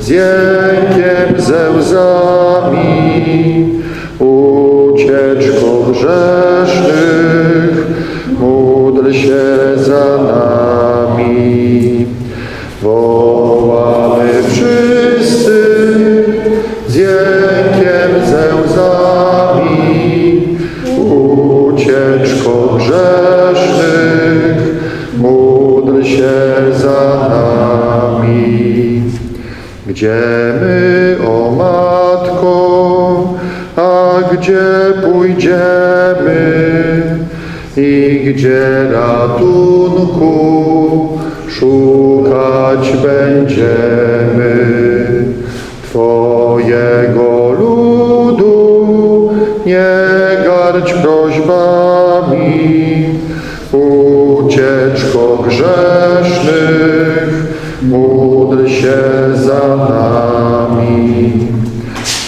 z jękiem, ze ucieczką grzesznych, módl się za nami. Wołamy wszyscy Gdzie my, o Matko, a gdzie pójdziemy? I gdzie ratunku szukać będziemy? Twojego ludu, nie garć prośbami, ucieczko grzesznych, się za nami.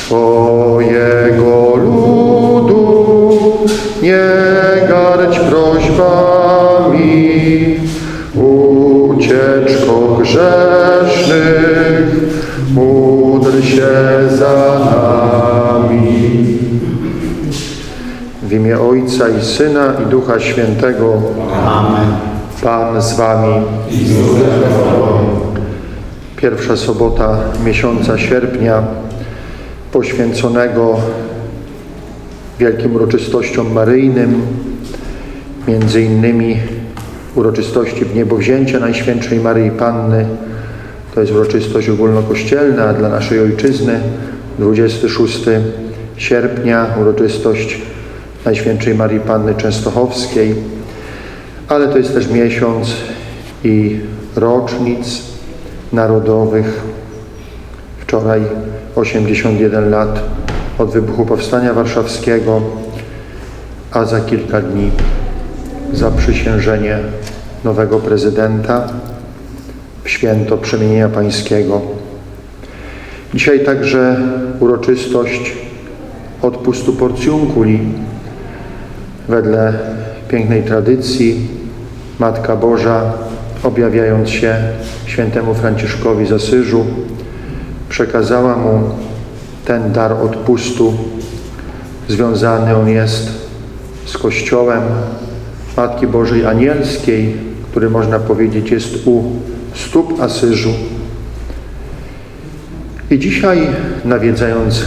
Twojego ludu nie garć prośbami, ucieczko grzesznych, módl się za nami. W imię Ojca i Syna i Ducha Świętego. Amen. Pan z Wami. Pierwsza sobota miesiąca sierpnia poświęconego wielkim uroczystościom maryjnym, między innymi uroczystości wniebowzięcia Najświętszej Maryi Panny. To jest uroczystość ogólnokościelna, dla naszej Ojczyzny 26 sierpnia uroczystość Najświętszej Marii Panny Częstochowskiej, ale to jest też miesiąc i rocznic narodowych. Wczoraj 81 lat od wybuchu Powstania Warszawskiego, a za kilka dni zaprzysiężenie nowego prezydenta w święto przemienienia pańskiego. Dzisiaj także uroczystość odpustu porcjunkuli. Wedle pięknej tradycji Matka Boża, objawiając się świętemu Franciszkowi z Asyżu, przekazała mu ten dar odpustu. Związany on jest z Kościołem Matki Bożej Anielskiej, który można powiedzieć jest u stóp Asyżu. I dzisiaj nawiedzając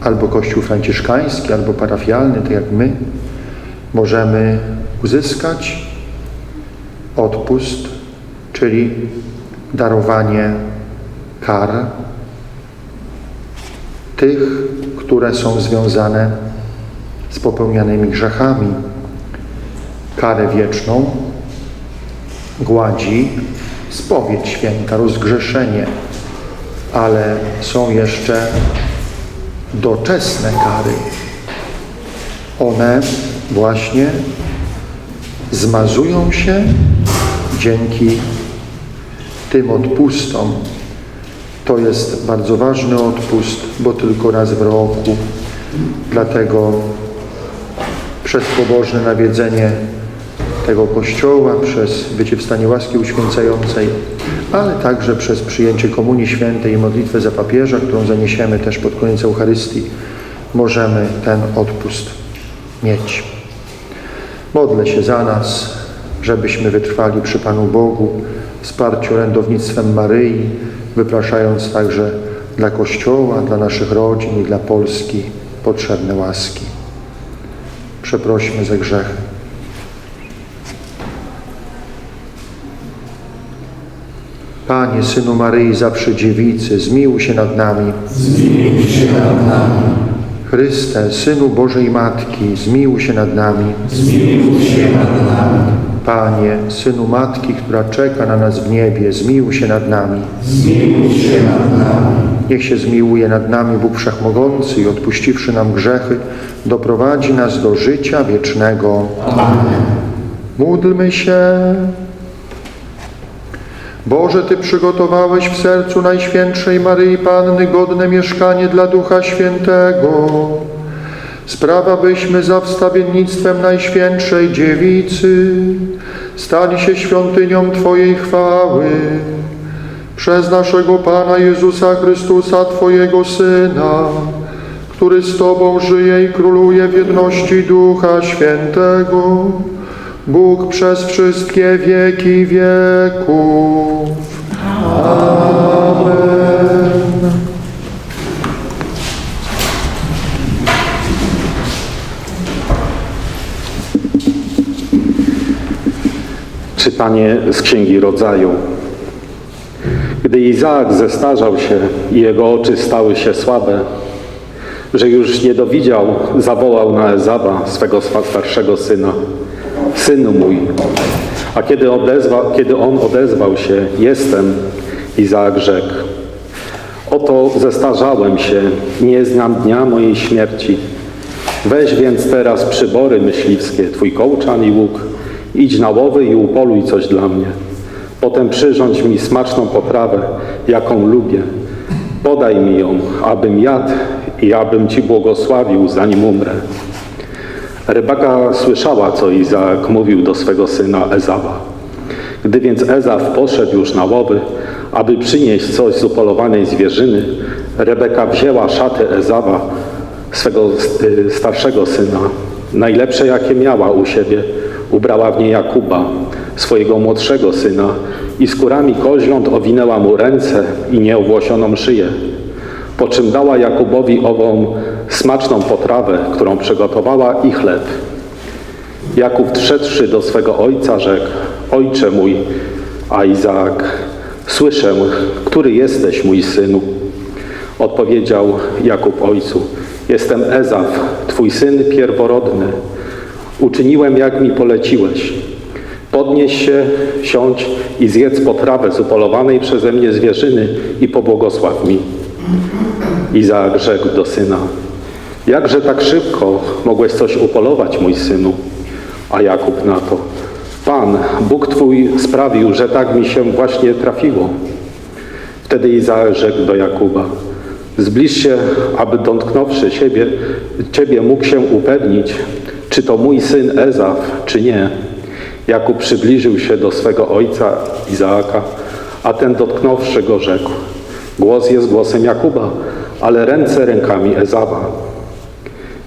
albo Kościół franciszkański, albo parafialny, tak jak my, możemy uzyskać odpust, czyli darowanie kar tych, które są związane z popełnianymi grzechami. Karę wieczną gładzi spowiedź święta, rozgrzeszenie, ale są jeszcze doczesne kary. One właśnie zmazują się dzięki tym odpustom. To jest bardzo ważny odpust, bo tylko raz w roku. Dlatego przez pobożne nawiedzenie tego Kościoła, przez bycie w stanie łaski uświęcającej, ale także przez przyjęcie Komunii Świętej i modlitwę za papieża, którą zaniesiemy też pod koniec Eucharystii, możemy ten odpust mieć. Modlę się za nas, żebyśmy wytrwali przy Panu Bogu, wsparciu orędownictwem Maryi, wypraszając także dla Kościoła, dla naszych rodzin i dla Polski potrzebne łaski. Przeprośmy za grzechy. Panie, Synu Maryi, zawsze dziewicy, zmiłuj się nad nami. Zmiłuj się nad nami. Chryste, Synu Bożej Matki, zmiłuj się nad nami. Zmiłuj się nad nami. Panie, Synu Matki, która czeka na nas w niebie, zmiłuj się nad nami. Zmiłuj się nad nami. Niech się zmiłuje nad nami Bóg Wszechmogący i odpuściwszy nam grzechy, doprowadzi nas do życia wiecznego. Amen. Módlmy się. Boże, Ty przygotowałeś w sercu Najświętszej Maryi Panny godne mieszkanie dla Ducha Świętego. Sprawa, byśmy za wstawiennictwem Najświętszej Dziewicy stali się świątynią Twojej chwały. Przez naszego Pana Jezusa Chrystusa, Twojego Syna, który z Tobą żyje i króluje w jedności Ducha Świętego, Bóg przez wszystkie wieki wieków. Czytanie z Księgi Rodzaju. Gdy Izaak zestarzał się i jego oczy stały się słabe, że już nie dowidział, zawołał na Ezawa, swego starszego syna. Synu mój. A kiedy, odezwa, kiedy on odezwał się, jestem, Izaak rzekł. Oto zestarzałem się, nie znam dnia mojej śmierci. Weź więc teraz przybory myśliwskie, twój kołczan i łuk, idź na łowy i upoluj coś dla mnie. Potem przyrządź mi smaczną poprawę, jaką lubię. Podaj mi ją, abym jadł i abym Ci błogosławił, zanim umrę. Rybaka słyszała, co Izaak mówił do swego syna Ezawa. Gdy więc Ezaw poszedł już na łowy, aby przynieść coś z upolowanej zwierzyny, Rebeka wzięła szaty Ezawa, swego y, starszego syna, najlepsze jakie miała u siebie, ubrała w nie Jakuba, swojego młodszego syna i skórami koźląt owinęła mu ręce i nieowłosioną szyję. Po czym dała Jakubowi ową smaczną potrawę, którą przygotowała i chleb. Jakub wszedłszy do swego ojca rzekł, Ojcze mój, a Izaak, słyszę, który jesteś mój synu. Odpowiedział Jakub ojcu, jestem Ezaw, twój syn pierworodny. Uczyniłem, jak mi poleciłeś. Podnieś się, siądź i zjedz potrawę z upolowanej przeze mnie zwierzyny i pobłogosław mi. Izaak rzekł do syna, jakże tak szybko mogłeś coś upolować, mój synu? A Jakub na to, Pan, Bóg Twój sprawił, że tak mi się właśnie trafiło. Wtedy Izaak rzekł do Jakuba, zbliż się, aby dotknąwszy siebie, Ciebie mógł się upewnić, czy to mój syn Ezaw, czy nie. Jakub przybliżył się do swego ojca Izaaka, a ten dotknąwszy go rzekł, głos jest głosem Jakuba, ale ręce rękami Ezawa.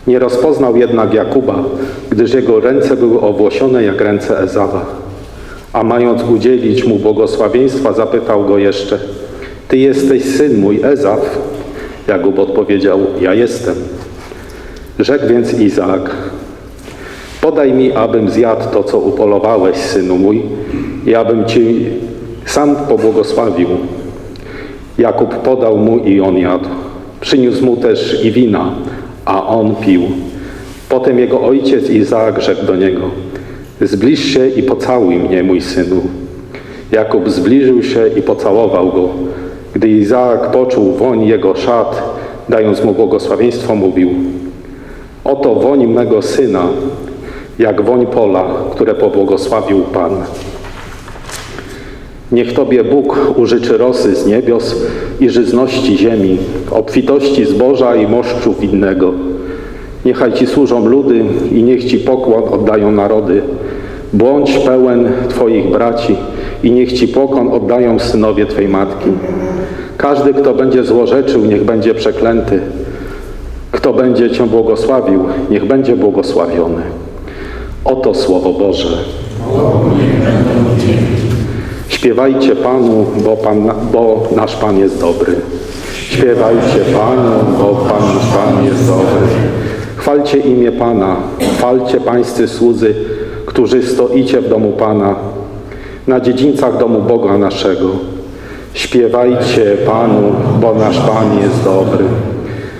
Nie rozpoznał jednak Jakuba, gdyż jego ręce były owłosione jak ręce Ezawa. A mając udzielić mu błogosławieństwa, zapytał go jeszcze, Ty jesteś syn mój Ezaw? Jakub odpowiedział, ja jestem. Rzekł więc Izaak, podaj mi, abym zjadł to, co upolowałeś, synu mój, i abym Ci sam pobłogosławił. Jakub podał mu i on jadł. Przyniósł mu też i wina, a on pił. Potem jego ojciec Izaak rzekł do niego, zbliż się i pocałuj mnie, mój synu. Jakub zbliżył się i pocałował go. Gdy Izaak poczuł woń jego szat, dając mu błogosławieństwo, mówił, oto woń mego syna, jak woń pola, które pobłogosławił Pan. Niech Tobie Bóg użyczy rosy z niebios i żyzności ziemi, obfitości zboża i moszczu winnego. Niechaj Ci służą ludy i niech Ci pokłon oddają narody. Bądź pełen Twoich braci i niech Ci pokłon oddają synowie Twej matki. Każdy, kto będzie złorzeczył, niech będzie przeklęty. Kto będzie Cię błogosławił, niech będzie błogosławiony. Oto Słowo Boże. Śpiewajcie Panu, bo, Pan, bo nasz Pan jest dobry. Śpiewajcie Panu, bo Pan nasz Pan jest dobry. Chwalcie imię Pana, chwalcie Pańscy słudzy, którzy stoicie w domu Pana, na dziedzińcach domu Boga naszego. Śpiewajcie Panu, bo nasz Pan jest dobry.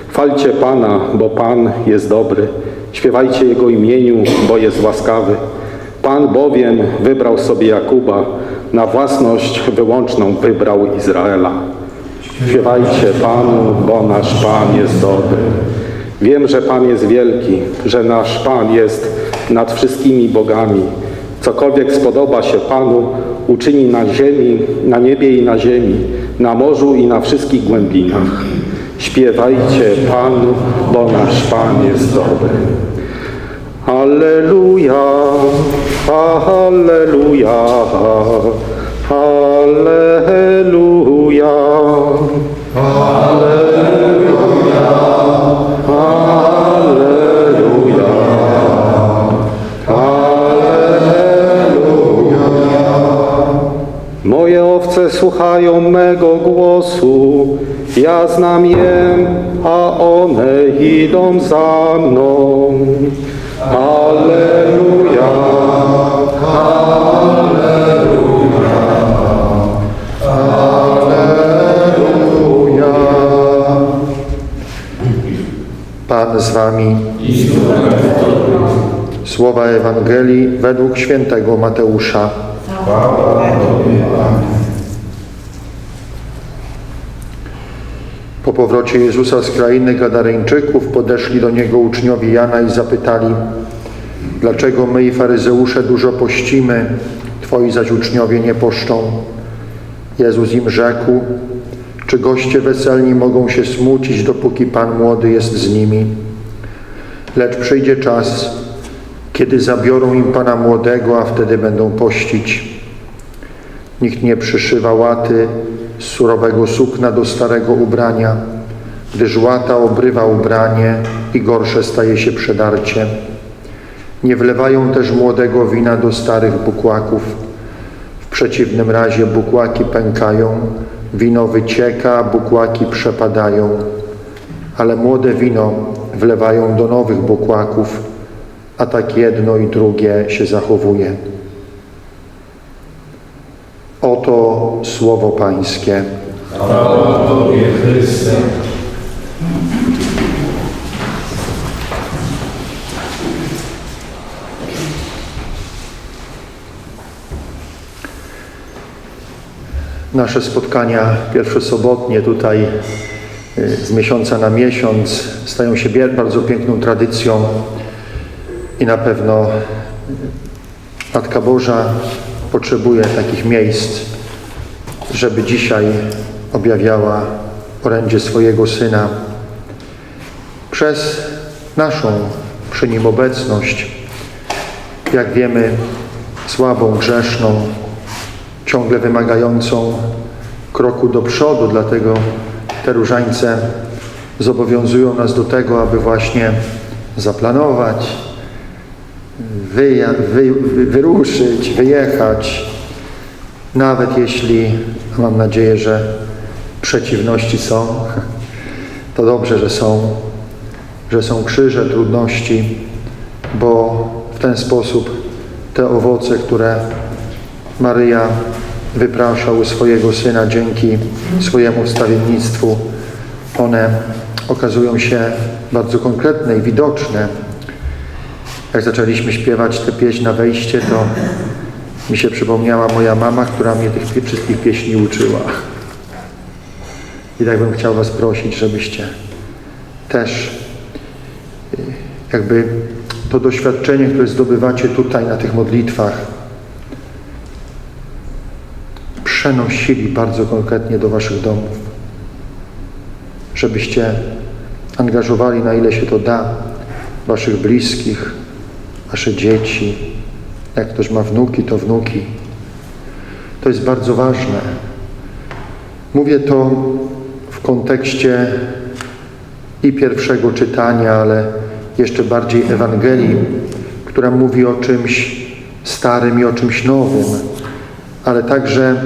Chwalcie Pana, bo Pan jest dobry. Śpiewajcie Jego imieniu, bo jest łaskawy. Pan bowiem wybrał sobie Jakuba, na własność wyłączną wybrał Izraela. Śpiewajcie Panu, bo nasz Pan jest dobry. Wiem, że Pan jest wielki, że nasz Pan jest nad wszystkimi bogami. Cokolwiek spodoba się Panu, uczyni na ziemi, na niebie i na ziemi, na morzu i na wszystkich głębinach. Śpiewajcie Panu, bo nasz Pan jest dobry. Alleluja, Alleluja, Alleluja. Alleluja. Moje owce słuchają mego głosu, ja znam je, a one idą za mną. Alleluja, Alleluja. Pan z wami. Słowa Ewangelii według świętego Mateusza. Po powrocie Jezusa z krainy Gadareńczyków podeszli do Niego uczniowie Jana i zapytali Dlaczego my i faryzeusze dużo pościmy, Twoi zaś uczniowie nie poszczą? Jezus im rzekł Czy goście weselni mogą się smucić, dopóki Pan młody jest z nimi? Lecz przyjdzie czas, kiedy zabiorą im Pana młodego, a wtedy będą pościć. Nikt nie przyszywa łaty z surowego sukna do starego ubrania, gdyż łata obrywa ubranie i gorsze staje się przedarcie. Nie wlewają też młodego wina do starych bukłaków. W przeciwnym razie bukłaki pękają, wino wycieka, bukłaki przepadają. Ale młode wino wlewają do nowych bukłaków, a tak jedno i drugie się zachowuje. Oto słowo Pańskie. Tobie, Chryste. Nasze spotkania pierwszosobotnie tutaj y, z miesiąca na miesiąc stają się bardzo piękną tradycją i na pewno Matka Boża potrzebuje takich miejsc, żeby dzisiaj objawiała orędzie swojego Syna. Przez naszą przy Nim obecność, jak wiemy, słabą, grzeszną, ciągle wymagającą kroku do przodu, dlatego te różańce zobowiązują nas do tego, aby właśnie zaplanować, wy, wy, wyruszyć, wyjechać, nawet jeśli, mam nadzieję, że przeciwności są, to dobrze, że są, że są krzyże, trudności, bo w ten sposób te owoce, które Maryja wypraszał u swojego Syna dzięki swojemu wstawiennictwu, one okazują się bardzo konkretne i widoczne. Jak zaczęliśmy śpiewać tę pieśń na wejście, to mi się przypomniała moja mama, która mnie tych wszystkich pieśni uczyła. I tak bym chciał Was prosić, żebyście też y, jakby to doświadczenie, które zdobywacie tutaj na tych modlitwach, przenosili bardzo konkretnie do Waszych domów. Żebyście angażowali, na ile się to da, Waszych bliskich, Wasze dzieci. Jak ktoś ma wnuki, to wnuki. To jest bardzo ważne. Mówię to w kontekście i pierwszego czytania, ale jeszcze bardziej Ewangelii, która mówi o czymś starym i o czymś nowym, ale także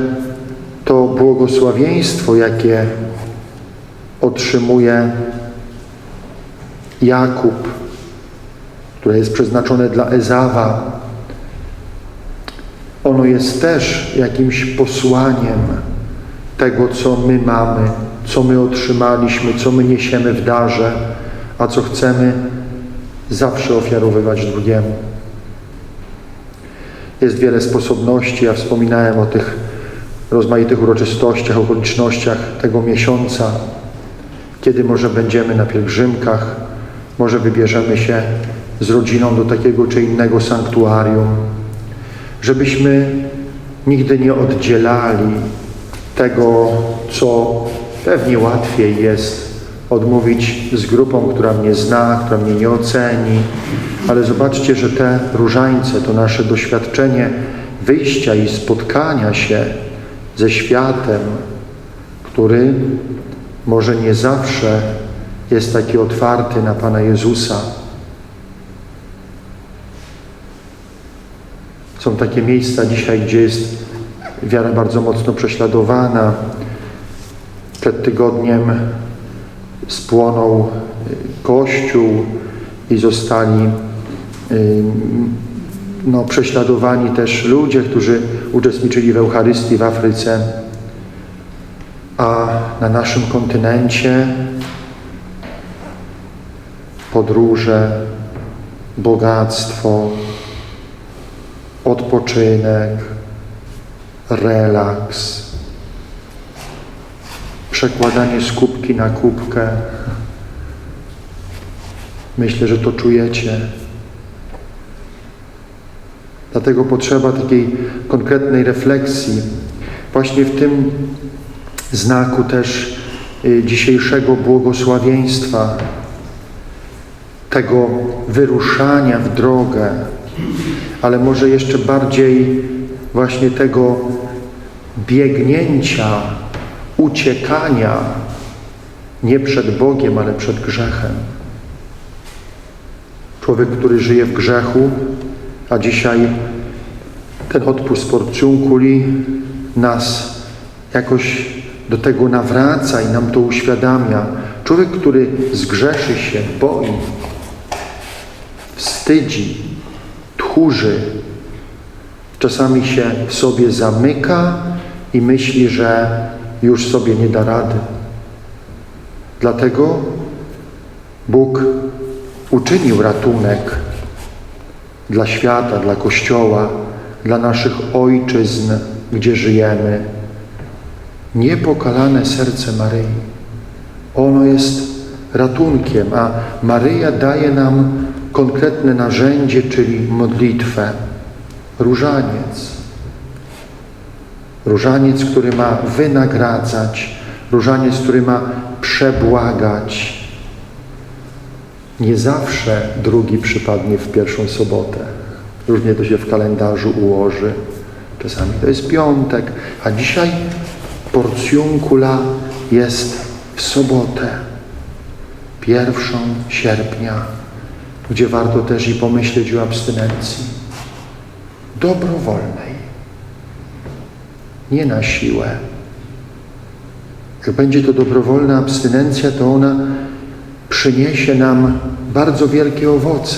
to błogosławieństwo, jakie otrzymuje Jakub, które jest przeznaczone dla Ezawa. Ono jest też jakimś posłaniem tego, co my mamy, co my otrzymaliśmy, co my niesiemy w darze, a co chcemy zawsze ofiarowywać drugiemu. Jest wiele sposobności. Ja wspominałem o tych rozmaitych uroczystościach, okolicznościach tego miesiąca, kiedy może będziemy na pielgrzymkach, może wybierzemy się z rodziną do takiego czy innego sanktuarium, żebyśmy nigdy nie oddzielali tego, co pewnie łatwiej jest odmówić z grupą, która mnie zna, która mnie nie oceni. Ale zobaczcie, że te różańce, to nasze doświadczenie wyjścia i spotkania się ze światem, który może nie zawsze jest taki otwarty na Pana Jezusa. Są takie miejsca dzisiaj, gdzie jest wiara bardzo mocno prześladowana. Przed tygodniem spłonął y, kościół i zostali y, no, prześladowani też ludzie, którzy uczestniczyli w Eucharystii w Afryce. A na naszym kontynencie podróże, bogactwo, odpoczynek, relaks, przekładanie z kubki na kubkę. Myślę, że to czujecie. Dlatego potrzeba takiej konkretnej refleksji. Właśnie w tym znaku też y, dzisiejszego błogosławieństwa, tego wyruszania w drogę, ale może jeszcze bardziej właśnie tego biegnięcia, uciekania nie przed Bogiem, ale przed grzechem. Człowiek, który żyje w grzechu, a dzisiaj ten odpust porciunkuli nas jakoś do tego nawraca i nam to uświadamia. Człowiek, który zgrzeszy się, boi, wstydzi, tchórzy, czasami się w sobie zamyka i myśli, że już sobie nie da rady. Dlatego Bóg uczynił ratunek dla świata, dla Kościoła, dla naszych ojczyzn, gdzie żyjemy. Niepokalane serce Maryi. Ono jest ratunkiem, a Maryja daje nam konkretne narzędzie, czyli modlitwę. Różaniec. Różaniec, który ma wynagradzać, różaniec, który ma przebłagać. Nie zawsze drugi przypadnie w pierwszą sobotę. Różnie to się w kalendarzu ułoży. Czasami to jest piątek, a dzisiaj porcjunkula jest w sobotę, pierwszą sierpnia, gdzie warto też i pomyśleć o abstynencji dobrowolnej, nie na siłę. Jak będzie to dobrowolna abstynencja, to ona przyniesie nam bardzo wielkie owoce.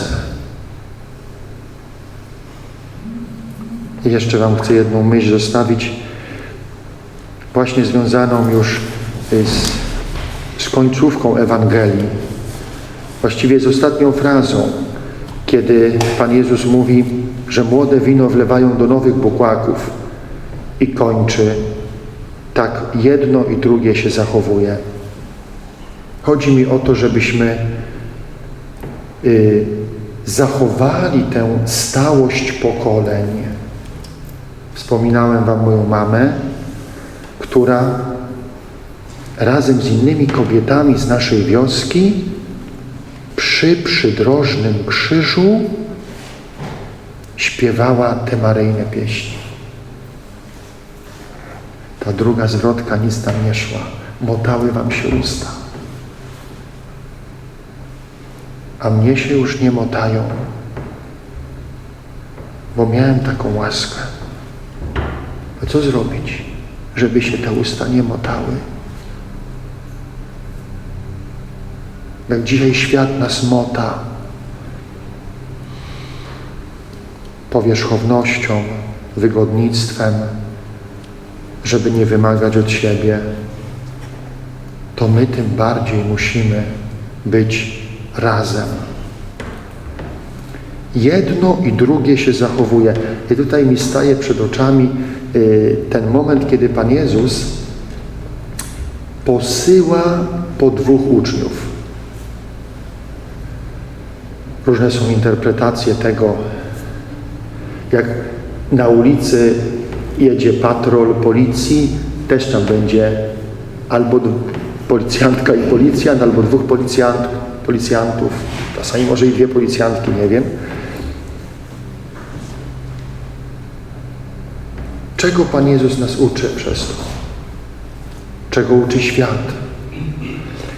I jeszcze Wam chcę jedną myśl zostawić, właśnie związaną już z, z końcówką Ewangelii, właściwie z ostatnią frazą, kiedy Pan Jezus mówi, że młode wino wlewają do nowych bukłaków i kończy, tak jedno i drugie się zachowuje. Chodzi mi o to, żebyśmy y, zachowali tę stałość pokoleń. Wspominałem Wam moją mamę, która razem z innymi kobietami z naszej wioski przy przydrożnym krzyżu śpiewała te maryjne pieśni. Ta druga zwrotka nic tam nie szła. Motały wam się usta. A mnie się już nie motają, bo miałem taką łaskę. A co zrobić, żeby się te usta nie motały? Jak dzisiaj świat nas mota powierzchownością, wygodnictwem, żeby nie wymagać od siebie, to my tym bardziej musimy być razem. Jedno i drugie się zachowuje. I tutaj mi staje przed oczami y, ten moment, kiedy Pan Jezus posyła po dwóch uczniów. Różne są interpretacje tego, jak na ulicy jedzie patrol policji, też tam będzie albo policjantka i policjant, albo dwóch policjant, policjantów, czasami może i dwie policjantki, nie wiem. Czego Pan Jezus nas uczy przez to? Czego uczy świat?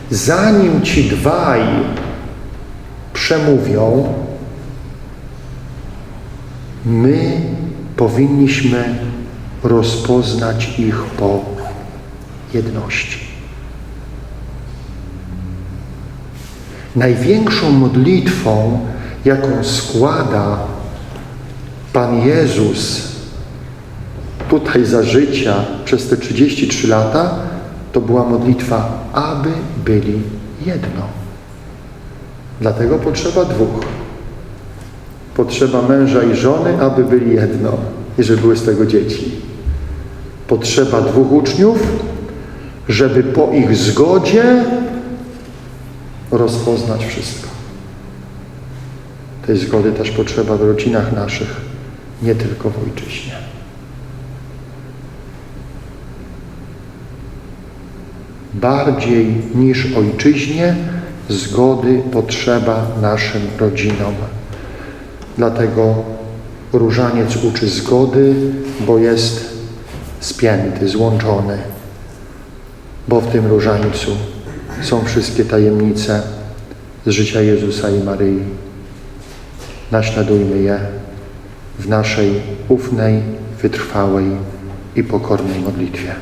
Zanim ci dwaj przemówią, my powinniśmy rozpoznać ich po jedności. Największą modlitwą, jaką składa Pan Jezus tutaj za życia przez te 33 lata, to była modlitwa, aby byli jedno. Dlatego potrzeba dwóch. Potrzeba męża i żony, aby byli jedno i żeby były z tego dzieci. Potrzeba dwóch uczniów, żeby po ich zgodzie rozpoznać wszystko. Tej zgody też potrzeba w rodzinach naszych, nie tylko w ojczyźnie. Bardziej niż ojczyźnie zgody potrzeba naszym rodzinom. Dlatego różaniec uczy zgody, bo jest spięty, złączony, bo w tym różańcu są wszystkie tajemnice z życia Jezusa i Maryi. Naśladujmy je w naszej ufnej, wytrwałej i pokornej modlitwie.